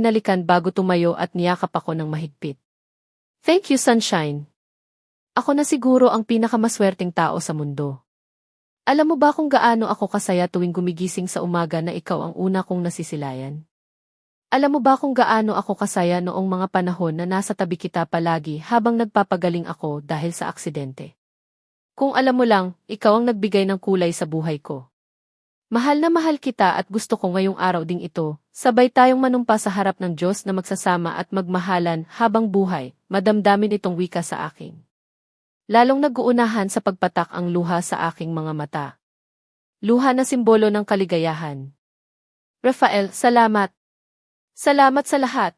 Nalikan bago tumayo at niyakap ako ng mahigpit. Thank you, Sunshine. Ako na siguro ang pinakamaswerteng tao sa mundo. Alam mo ba kung gaano ako kasaya tuwing gumigising sa umaga na ikaw ang una kong nasisilayan? Alam mo ba kung gaano ako kasaya noong mga panahon na nasa tabi kita palagi habang nagpapagaling ako dahil sa aksidente? Kung alam mo lang, ikaw ang nagbigay ng kulay sa buhay ko. Mahal na mahal kita at gusto ko ngayong araw ding ito, sabay tayong manumpa sa harap ng Diyos na magsasama at magmahalan habang buhay, madamdamin itong wika sa akin. Lalong nag-uunahan sa pagpatak ang luha sa aking mga mata. Luha na simbolo ng kaligayahan. Rafael, salamat. Salamat sa lahat.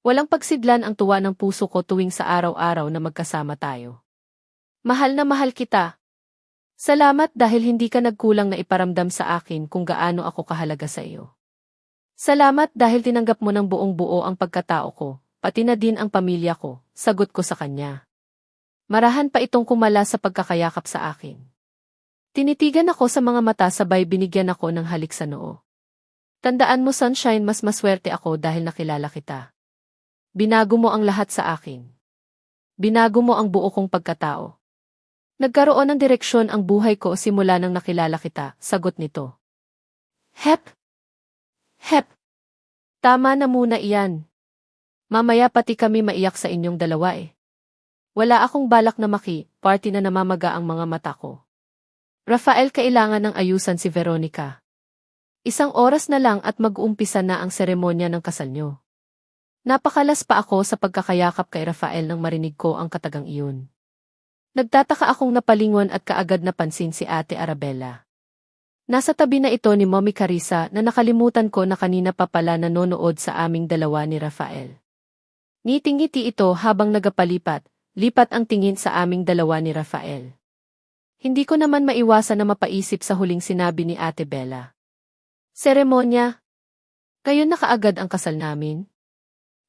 Walang pagsidlan ang tuwa ng puso ko tuwing sa araw-araw na magkasama tayo. Mahal na mahal kita. Salamat dahil hindi ka nagkulang na iparamdam sa akin kung gaano ako kahalaga sa iyo. Salamat dahil tinanggap mo ng buong buo ang pagkatao ko, pati na din ang pamilya ko, sagot ko sa kanya. Marahan pa itong kumala sa pagkakayakap sa akin. Tinitigan ako sa mga mata sabay binigyan ako ng halik sa noo. Tandaan mo sunshine mas maswerte ako dahil nakilala kita. Binago mo ang lahat sa akin. Binago mo ang buo kong pagkatao. Nagkaroon ng direksyon ang buhay ko simula nang nakilala kita, sagot nito. Hep! Hep! Tama na muna iyan. Mamaya pati kami maiyak sa inyong dalawa eh. Wala akong balak na maki, party na namamaga ang mga mata ko. Rafael kailangan ng ayusan si Veronica. Isang oras na lang at mag-uumpisa na ang seremonya ng kasal nyo. Napakalas pa ako sa pagkakayakap kay Rafael nang marinig ko ang katagang iyon. Nagtataka akong napalingon at kaagad napansin si Ate Arabella. Nasa tabi na ito ni Mommy Carissa na nakalimutan ko na kanina pa pala nanonood sa aming dalawa ni Rafael. Ngiting-ngiti ito habang nagapalipat, lipat ang tingin sa aming dalawa ni Rafael. Hindi ko naman maiwasan na mapaisip sa huling sinabi ni Ate Bella. Seremonya? Kayo na kaagad ang kasal namin?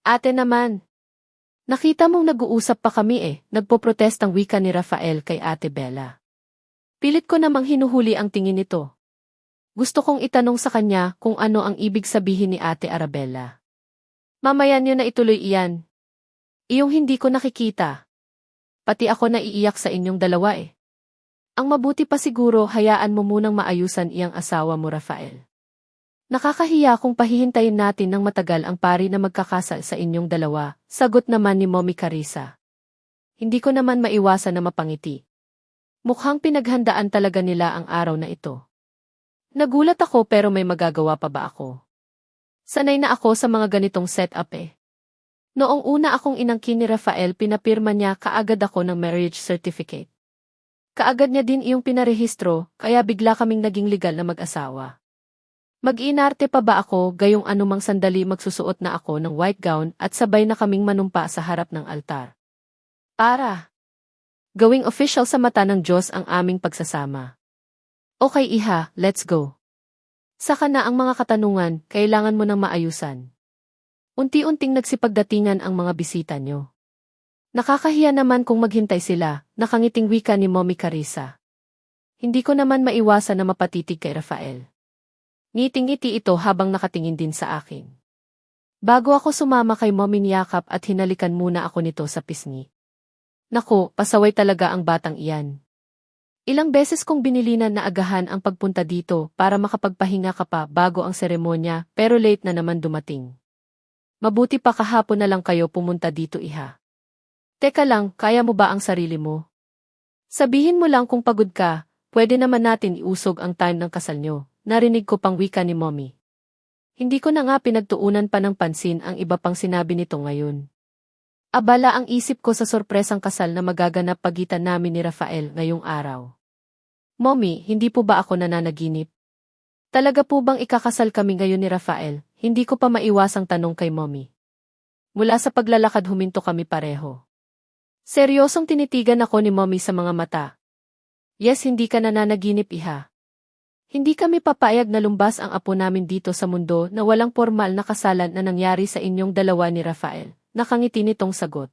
Ate naman, Nakita mong nag-uusap pa kami eh, nagpoprotestang wika ni Rafael kay Ate Bella. Pilit ko namang hinuhuli ang tingin nito. Gusto kong itanong sa kanya kung ano ang ibig sabihin ni Ate Arabella. Mamaya niyo na ituloy iyan. Iyong hindi ko nakikita. Pati ako naiiyak sa inyong dalawa eh. Ang mabuti pa siguro hayaan mo munang maayusan iyang asawa mo Rafael. Nakakahiya kung pahihintayin natin ng matagal ang pari na magkakasal sa inyong dalawa, sagot naman ni Mommy Carissa. Hindi ko naman maiwasan na mapangiti. Mukhang pinaghandaan talaga nila ang araw na ito. Nagulat ako pero may magagawa pa ba ako? Sanay na ako sa mga ganitong setup eh. Noong una akong inangkin ni Rafael pinapirma niya kaagad ako ng marriage certificate. Kaagad niya din iyong pinarehistro, kaya bigla kaming naging legal na mag-asawa. Mag-inarte pa ba ako gayong anumang sandali magsusuot na ako ng white gown at sabay na kaming manumpa sa harap ng altar. Para gawing official sa mata ng Diyos ang aming pagsasama. Okay iha, let's go. Saka na ang mga katanungan, kailangan mo nang maayusan. Unti-unting nagsipagdatingan ang mga bisita nyo. Nakakahiya naman kung maghintay sila, nakangiting wika ni Mommy Carissa. Hindi ko naman maiwasan na mapatitig kay Rafael. Ngiting-ngiti ito habang nakatingin din sa akin. Bago ako sumama kay Mommy niyakap at hinalikan muna ako nito sa pisngi. Nako, pasaway talaga ang batang iyan. Ilang beses kong binilinan na agahan ang pagpunta dito para makapagpahinga ka pa bago ang seremonya pero late na naman dumating. Mabuti pa kahapon na lang kayo pumunta dito iha. Teka lang, kaya mo ba ang sarili mo? Sabihin mo lang kung pagod ka, pwede naman natin iusog ang time ng kasal nyo, narinig ko pang wika ni mommy. Hindi ko na nga pinagtuunan pa ng pansin ang iba pang sinabi nito ngayon. Abala ang isip ko sa sorpresang kasal na magaganap pagitan namin ni Rafael ngayong araw. Mommy, hindi po ba ako nananaginip? Talaga po bang ikakasal kami ngayon ni Rafael? Hindi ko pa maiwasang tanong kay mommy. Mula sa paglalakad huminto kami pareho. Seryosong tinitigan ako ni mommy sa mga mata. Yes, hindi ka nananaginip iha. Hindi kami papayag na lumbas ang apo namin dito sa mundo na walang formal na kasalan na nangyari sa inyong dalawa ni Rafael. Nakangiti nitong sagot.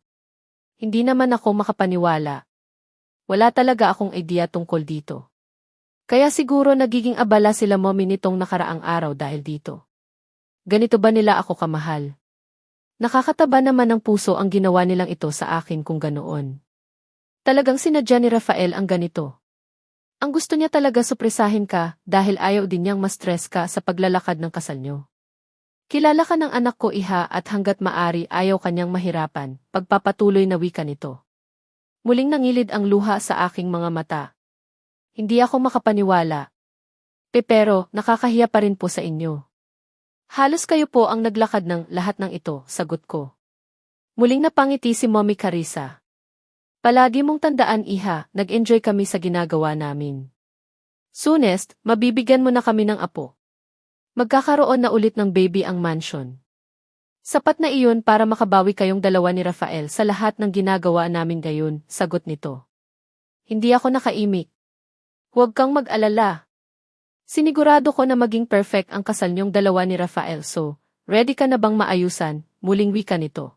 Hindi naman ako makapaniwala. Wala talaga akong idea tungkol dito. Kaya siguro nagiging abala sila mommy nitong nakaraang araw dahil dito. Ganito ba nila ako kamahal? Nakakataba naman ng puso ang ginawa nilang ito sa akin kung ganoon. Talagang sinadya ni Rafael ang ganito. Ang gusto niya talaga supresahin ka dahil ayaw din niyang ma-stress ka sa paglalakad ng kasal niyo. Kilala ka ng anak ko iha at hanggat maari ayaw kanyang mahirapan, pagpapatuloy na wika nito. Muling nangilid ang luha sa aking mga mata. Hindi ako makapaniwala. Pero, nakakahiya pa rin po sa inyo. Halos kayo po ang naglakad ng lahat ng ito, sagot ko. Muling napangiti si Mommy Carissa. Palagi mong tandaan iha, nag-enjoy kami sa ginagawa namin. Soonest, mabibigyan mo na kami ng apo. Magkakaroon na ulit ng baby ang mansion. Sapat na iyon para makabawi kayong dalawa ni Rafael sa lahat ng ginagawa namin gayon, sagot nito. Hindi ako nakaimik. Huwag kang mag-alala. Sinigurado ko na maging perfect ang kasal niyong dalawa ni Rafael so, ready ka na bang maayusan, muling wika nito.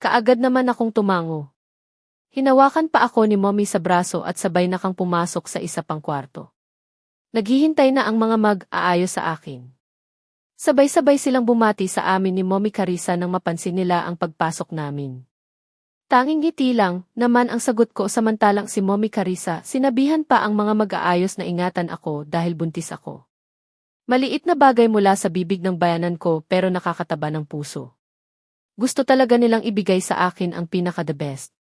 Kaagad naman akong tumango. Hinawakan pa ako ni mommy sa braso at sabay na kang pumasok sa isa pang kwarto. Naghihintay na ang mga mag-aayos sa akin. Sabay-sabay silang bumati sa amin ni mommy Carissa nang mapansin nila ang pagpasok namin. Tanging ngiti lang, naman ang sagot ko samantalang si mommy Carissa sinabihan pa ang mga mag-aayos na ingatan ako dahil buntis ako. Maliit na bagay mula sa bibig ng bayanan ko pero nakakataba ng puso. Gusto talaga nilang ibigay sa akin ang pinaka-the best.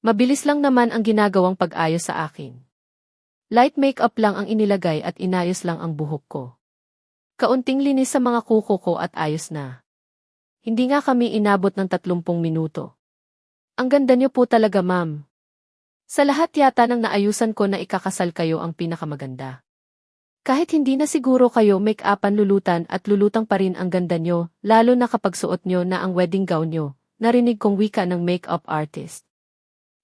Mabilis lang naman ang ginagawang pag-ayos sa akin. Light makeup lang ang inilagay at inayos lang ang buhok ko. Kaunting linis sa mga kuko ko at ayos na. Hindi nga kami inabot ng 30 minuto. Ang ganda niyo po talaga ma'am. Sa lahat yata ng naayusan ko na ikakasal kayo ang pinakamaganda. Kahit hindi na siguro kayo make-upan lulutan at lulutang pa rin ang ganda nyo, lalo na kapag suot nyo na ang wedding gown nyo, narinig kong wika ng make-up artist.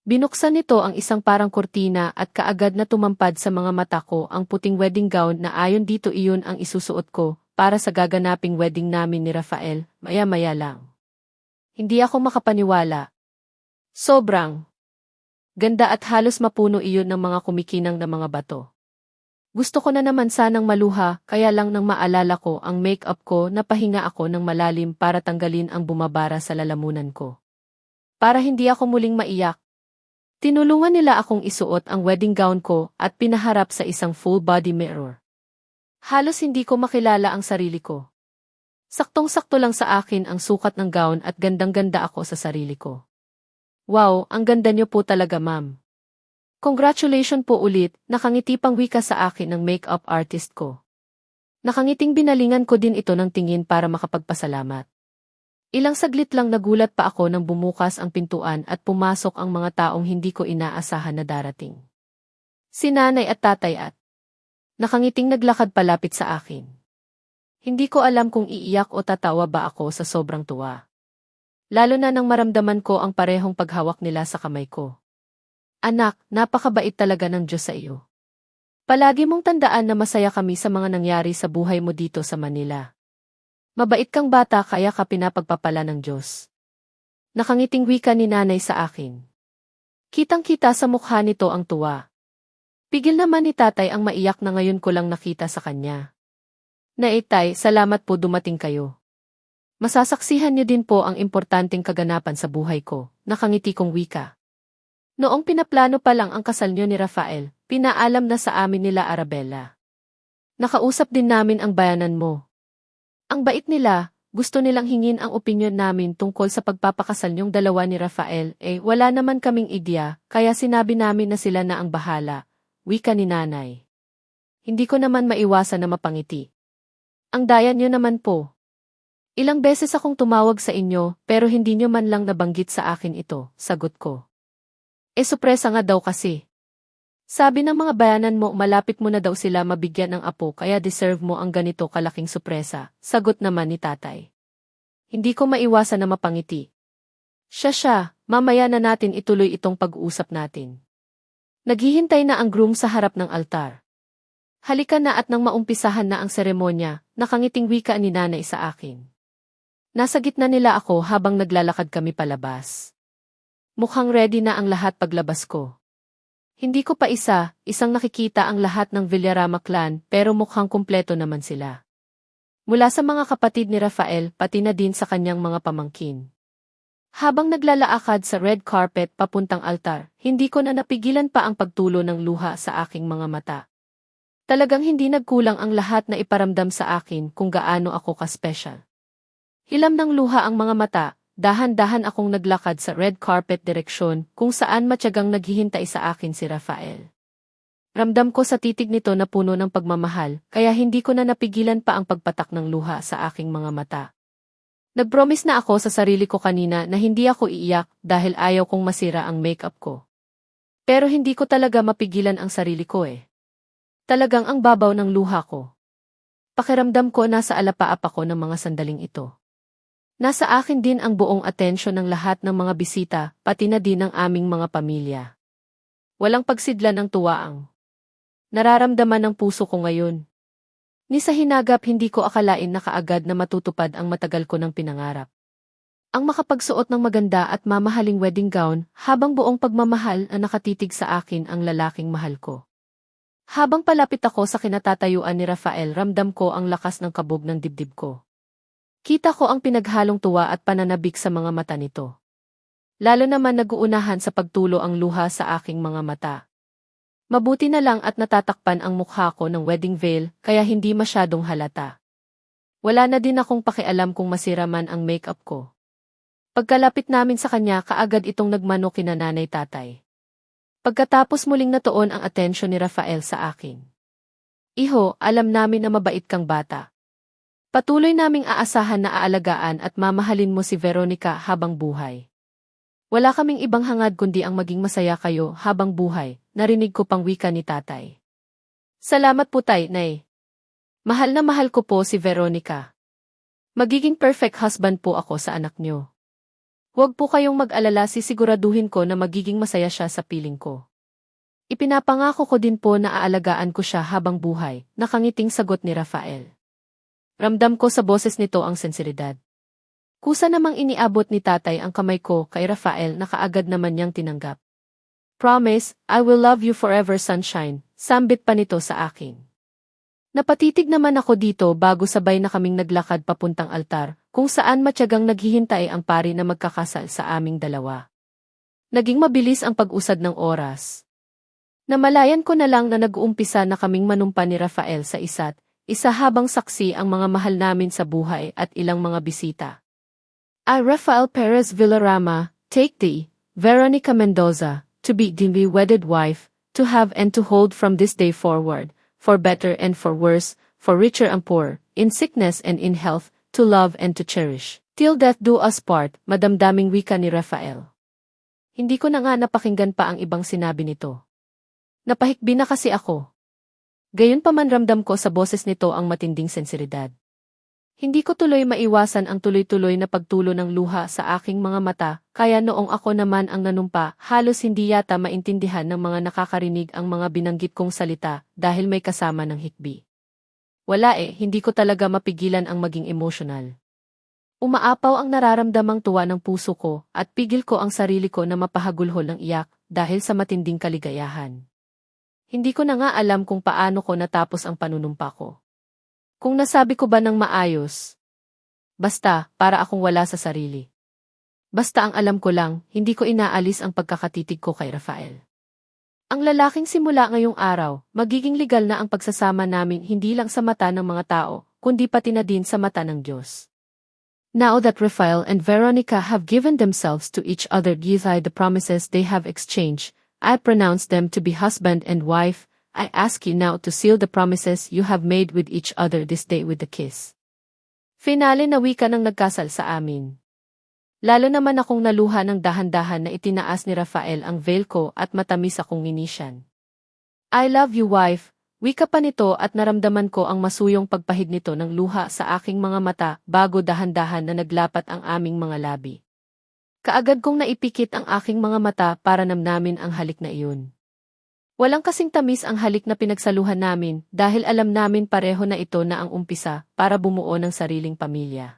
Binuksan nito ang isang parang kurtina at kaagad na tumampad sa mga mata ko ang puting wedding gown na ayon dito iyon ang isusuot ko para sa gaganaping wedding namin ni Rafael, maya-maya lang. Hindi ako makapaniwala. Sobrang ganda at halos mapuno iyon ng mga kumikinang na mga bato. Gusto ko na naman sanang maluha, kaya lang nang maalala ko ang make-up ko napahinga ako ng malalim para tanggalin ang bumabara sa lalamunan ko. Para hindi ako muling maiyak, Tinulungan nila akong isuot ang wedding gown ko at pinaharap sa isang full-body mirror. Halos hindi ko makilala ang sarili ko. Saktong-sakto lang sa akin ang sukat ng gown at gandang-ganda ako sa sarili ko. Wow, ang ganda niyo po talaga ma'am. Congratulations po ulit, nakangiti pang wika sa akin ng makeup artist ko. Nakangiting binalingan ko din ito ng tingin para makapagpasalamat. Ilang saglit lang nagulat pa ako nang bumukas ang pintuan at pumasok ang mga taong hindi ko inaasahan na darating. Si nanay at tatay at nakangiting naglakad palapit sa akin. Hindi ko alam kung iiyak o tatawa ba ako sa sobrang tuwa. Lalo na nang maramdaman ko ang parehong paghawak nila sa kamay ko. Anak, napakabait talaga ng Diyos sa iyo. Palagi mong tandaan na masaya kami sa mga nangyari sa buhay mo dito sa Manila. Mabait kang bata kaya ka pinapagpapala ng Diyos. Nakangiting wika ni nanay sa akin. Kitang-kita sa mukha nito ang tuwa. Pigil naman ni tatay ang maiyak na ngayon ko lang nakita sa kanya. Naitay, salamat po dumating kayo. Masasaksihan niyo din po ang importanteng kaganapan sa buhay ko, nakangiti kong wika. Noong pinaplano pa lang ang kasal niyo ni Rafael, pinaalam na sa amin nila Arabella. Nakausap din namin ang bayanan mo, ang bait nila, gusto nilang hingin ang opinyon namin tungkol sa pagpapakasal niyong dalawa ni Rafael, eh wala naman kaming idea, kaya sinabi namin na sila na ang bahala. Wika ni nanay. Hindi ko naman maiwasan na mapangiti. Ang daya niyo naman po. Ilang beses akong tumawag sa inyo, pero hindi niyo man lang nabanggit sa akin ito, sagot ko. E supresa nga daw kasi. Sabi ng mga bayanan mo malapit mo na daw sila mabigyan ng apo kaya deserve mo ang ganito kalaking supresa, sagot naman ni tatay. Hindi ko maiwasan na mapangiti. Siya siya, mamaya na natin ituloy itong pag-uusap natin. Naghihintay na ang groom sa harap ng altar. Halika na at nang maumpisahan na ang seremonya, nakangiting wika ni nanay sa akin. Nasa gitna nila ako habang naglalakad kami palabas. Mukhang ready na ang lahat paglabas ko. Hindi ko pa isa, isang nakikita ang lahat ng Villarama clan pero mukhang kumpleto naman sila. Mula sa mga kapatid ni Rafael pati na din sa kanyang mga pamangkin. Habang naglalaakad sa red carpet papuntang altar, hindi ko na napigilan pa ang pagtulo ng luha sa aking mga mata. Talagang hindi nagkulang ang lahat na iparamdam sa akin kung gaano ako ka-special. Hilam ng luha ang mga mata, dahan-dahan akong naglakad sa red carpet direksyon kung saan matyagang naghihintay sa akin si Rafael. Ramdam ko sa titig nito na puno ng pagmamahal, kaya hindi ko na napigilan pa ang pagpatak ng luha sa aking mga mata. Nagpromise na ako sa sarili ko kanina na hindi ako iiyak dahil ayaw kong masira ang makeup ko. Pero hindi ko talaga mapigilan ang sarili ko eh. Talagang ang babaw ng luha ko. Pakiramdam ko nasa alapaap ako ng mga sandaling ito. Nasa akin din ang buong atensyon ng lahat ng mga bisita, pati na din ng aming mga pamilya. Walang pagsidlan ng tuwaang. Nararamdaman ng puso ko ngayon. Ni sa hinagap hindi ko akalain na kaagad na matutupad ang matagal ko ng pinangarap. Ang makapagsuot ng maganda at mamahaling wedding gown habang buong pagmamahal ang nakatitig sa akin ang lalaking mahal ko. Habang palapit ako sa kinatatayuan ni Rafael ramdam ko ang lakas ng kabog ng dibdib ko. Kita ko ang pinaghalong tuwa at pananabik sa mga mata nito. Lalo naman naguunahan sa pagtulo ang luha sa aking mga mata. Mabuti na lang at natatakpan ang mukha ko ng wedding veil kaya hindi masyadong halata. Wala na din akong pakialam kung masira man ang makeup ko. Pagkalapit namin sa kanya kaagad itong nagmano kina nanay tatay. Pagkatapos muling natuon ang atensyon ni Rafael sa akin. Iho, alam namin na mabait kang bata. Patuloy naming aasahan na aalagaan at mamahalin mo si Veronica habang buhay. Wala kaming ibang hangad kundi ang maging masaya kayo habang buhay, narinig ko pang wika ni tatay. Salamat po tay, nay. Mahal na mahal ko po si Veronica. Magiging perfect husband po ako sa anak niyo. Huwag po kayong mag-alala sisiguraduhin ko na magiging masaya siya sa piling ko. Ipinapangako ko din po na aalagaan ko siya habang buhay, nakangiting sagot ni Rafael. Ramdam ko sa boses nito ang sensiridad. Kusa namang iniabot ni tatay ang kamay ko kay Rafael na kaagad naman niyang tinanggap. Promise, I will love you forever sunshine, sambit pa nito sa akin. Napatitig naman ako dito bago sabay na kaming naglakad papuntang altar, kung saan matyagang naghihintay ang pari na magkakasal sa aming dalawa. Naging mabilis ang pag-usad ng oras. Namalayan ko na lang na nag-uumpisa na kaming manumpa ni Rafael sa isa't, isa habang saksi ang mga mahal namin sa buhay at ilang mga bisita. I, Rafael Perez Villarama, take thee, Veronica Mendoza, to be the wedded wife, to have and to hold from this day forward, for better and for worse, for richer and poor, in sickness and in health, to love and to cherish. Till death do us part, madamdaming wika ni Rafael. Hindi ko na nga napakinggan pa ang ibang sinabi nito. Napahikbi na kasi ako. Gayon pa man ramdam ko sa boses nito ang matinding sensiridad. Hindi ko tuloy maiwasan ang tuloy-tuloy na pagtulo ng luha sa aking mga mata, kaya noong ako naman ang nanumpa, halos hindi yata maintindihan ng mga nakakarinig ang mga binanggit kong salita dahil may kasama ng hikbi. Wala eh, hindi ko talaga mapigilan ang maging emotional. Umaapaw ang nararamdamang tuwa ng puso ko at pigil ko ang sarili ko na mapahagulhol ng iyak dahil sa matinding kaligayahan. Hindi ko na nga alam kung paano ko natapos ang panunumpa ko. Kung nasabi ko ba ng maayos? Basta, para akong wala sa sarili. Basta ang alam ko lang, hindi ko inaalis ang pagkakatitig ko kay Rafael. Ang lalaking simula ngayong araw, magiging legal na ang pagsasama namin hindi lang sa mata ng mga tao, kundi pati na din sa mata ng Diyos. Now that Rafael and Veronica have given themselves to each other githai the promises they have exchanged, I pronounce them to be husband and wife, I ask you now to seal the promises you have made with each other this day with the kiss. Finale na wika ng nagkasal sa amin. Lalo naman akong naluha ng dahan-dahan na itinaas ni Rafael ang veil ko at matamis akong inisyan. I love you wife, wika pa nito at naramdaman ko ang masuyong pagpahid nito ng luha sa aking mga mata bago dahan-dahan na naglapat ang aming mga labi. Kaagad kong naipikit ang aking mga mata para namnamin ang halik na iyon. Walang kasing tamis ang halik na pinagsaluhan namin dahil alam namin pareho na ito na ang umpisa para bumuo ng sariling pamilya.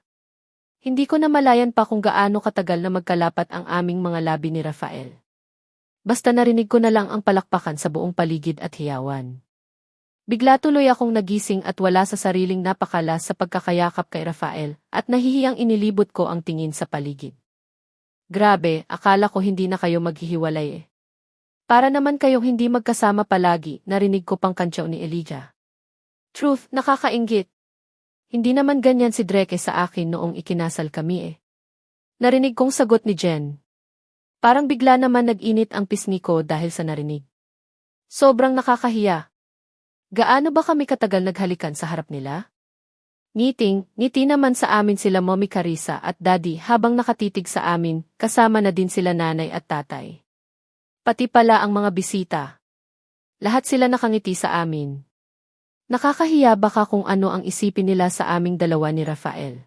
Hindi ko na malayan pa kung gaano katagal na magkalapat ang aming mga labi ni Rafael. Basta narinig ko na lang ang palakpakan sa buong paligid at hiyawan. Bigla tuloy akong nagising at wala sa sariling napakala sa pagkakayakap kay Rafael at nahihiyang inilibot ko ang tingin sa paligid. Grabe, akala ko hindi na kayo maghihiwalay eh. Para naman kayong hindi magkasama palagi, narinig ko pang kantyaw ni Elijah. Truth, nakakaingit. Hindi naman ganyan si Dreke sa akin noong ikinasal kami eh. Narinig kong sagot ni Jen. Parang bigla naman nag-init ang pisngi ko dahil sa narinig. Sobrang nakakahiya. Gaano ba kami katagal naghalikan sa harap nila? Ngiting, ngiti naman sa amin sila Mommy Carissa at Daddy habang nakatitig sa amin, kasama na din sila nanay at tatay. Pati pala ang mga bisita. Lahat sila nakangiti sa amin. Nakakahiya baka kung ano ang isipin nila sa aming dalawa ni Rafael.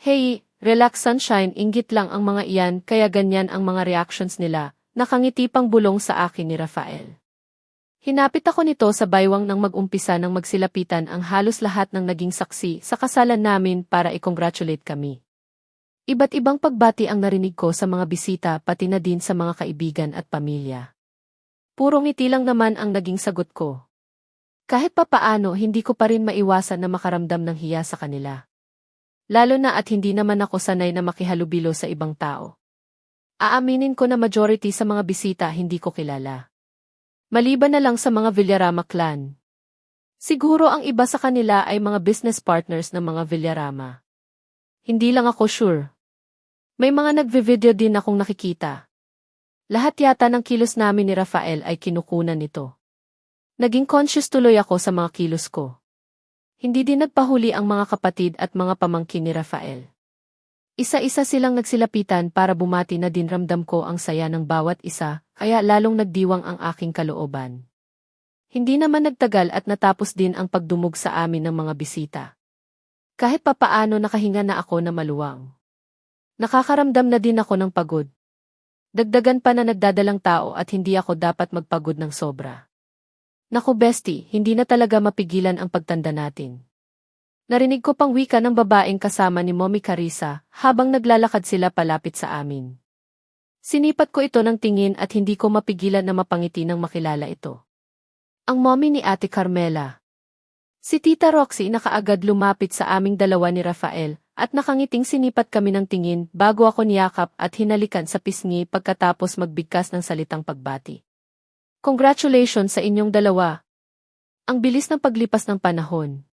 Hey, relax sunshine, inggit lang ang mga iyan kaya ganyan ang mga reactions nila, nakangiti pang bulong sa akin ni Rafael. Hinapit ako nito sa baywang nang mag-umpisa ng magsilapitan ang halos lahat ng naging saksi sa kasalan namin para i-congratulate kami. Iba't ibang pagbati ang narinig ko sa mga bisita pati na din sa mga kaibigan at pamilya. Puro ngiti lang naman ang naging sagot ko. Kahit papaano hindi ko pa rin maiwasan na makaramdam ng hiya sa kanila. Lalo na at hindi naman ako sanay na makihalubilo sa ibang tao. Aaminin ko na majority sa mga bisita hindi ko kilala. Maliban na lang sa mga Villarama clan. Siguro ang iba sa kanila ay mga business partners ng mga Villarama. Hindi lang ako sure. May mga nagvi-video din akong nakikita. Lahat yata ng kilos namin ni Rafael ay kinukunan nito. Naging conscious tuloy ako sa mga kilos ko. Hindi din nagpahuli ang mga kapatid at mga pamangkin ni Rafael. Isa-isa silang nagsilapitan para bumati na din ramdam ko ang saya ng bawat isa, kaya lalong nagdiwang ang aking kalooban. Hindi naman nagtagal at natapos din ang pagdumog sa amin ng mga bisita. Kahit papaano nakahinga na ako na maluwang. Nakakaramdam na din ako ng pagod. Dagdagan pa na nagdadalang tao at hindi ako dapat magpagod ng sobra. Naku bestie, hindi na talaga mapigilan ang pagtanda natin. Narinig ko pang wika ng babaeng kasama ni Mommy Carissa habang naglalakad sila palapit sa amin. Sinipat ko ito ng tingin at hindi ko mapigilan na mapangiti nang makilala ito. Ang mommy ni Ate Carmela. Si Tita Roxy nakaagad lumapit sa aming dalawa ni Rafael at nakangiting sinipat kami ng tingin bago ako niyakap at hinalikan sa pisngi pagkatapos magbigkas ng salitang pagbati. Congratulations sa inyong dalawa. Ang bilis ng paglipas ng panahon.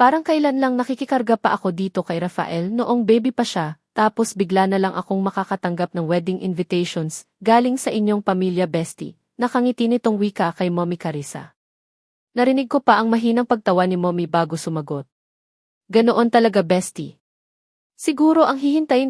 Parang kailan lang nakikikarga pa ako dito kay Rafael noong baby pa siya, tapos bigla na lang akong makakatanggap ng wedding invitations galing sa inyong pamilya bestie. Nakangiti nitong wika kay Mommy Carissa. Narinig ko pa ang mahinang pagtawa ni Mommy bago sumagot. Ganoon talaga bestie. Siguro ang hihintayin